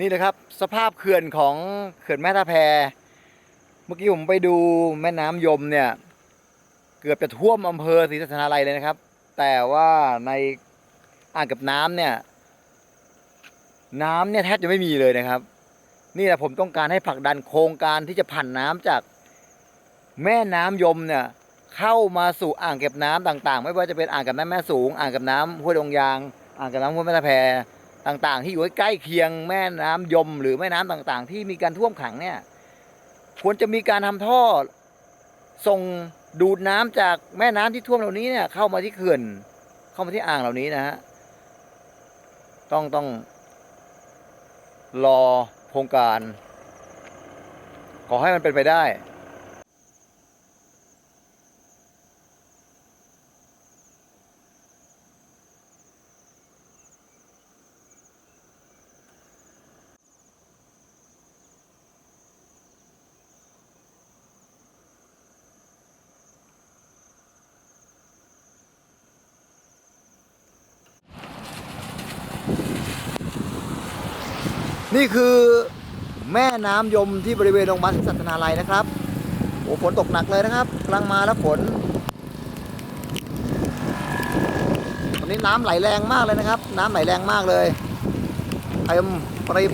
นี่นะครับสภาพเขื่อนของเขื่อนแม่ท่าแพเมื่อกี้ผมไปดูแม่น้ำยมเนี่ยเกือบจะท่วมอำเภอศรีสัชนาลัยเลยนะครับ แต่ว่าในอ่างเกับน้ำเนี่ยน้ำเนี่ยแทบจะไม่มีเลยนะครับ นี่แหละผมต้องการให้ผลักดันโครงการที่จะผ่านน้ำจากแม่น้ำยมเนี่ยเข้ามาสู่อ่างเก็บน้ำต่าง ๆ ไม่ว่าจะเป็นอ่างเก็บน้ำแม่สูง อ่างเก็บน้ำห้วยดงยาง อ่างเก็บน้ำห้วยแม่ตะแพ ต่างๆ ที่อยู่ใกล้เคียงแม่น้ำยม หรือแม่น้ำต่างๆ ที่มีการท่วมขังเนี่ยควรจะมีการทำท่อส่งดูดน้ำจากแม่น้ำที่ท่วมเหล่านี้เนี่ยเข้ามาที่เขื่อนเข้ามาที่อ่างเหล่านี้นะฮะต้องต้องรอโครงการ ขอให้มันเป็นไปได้ นี่คือแม่น้ำยมที่บริเวณโรงพยาบาลสัตนาลัยนะครับโอ้ฝนตกหนักเลยนะครับกำลังมาแล้วฝนวันนี้น้ำไหลแรงมากเลยนะครับ น้ำไหลแรงมากเลยเต็มปริม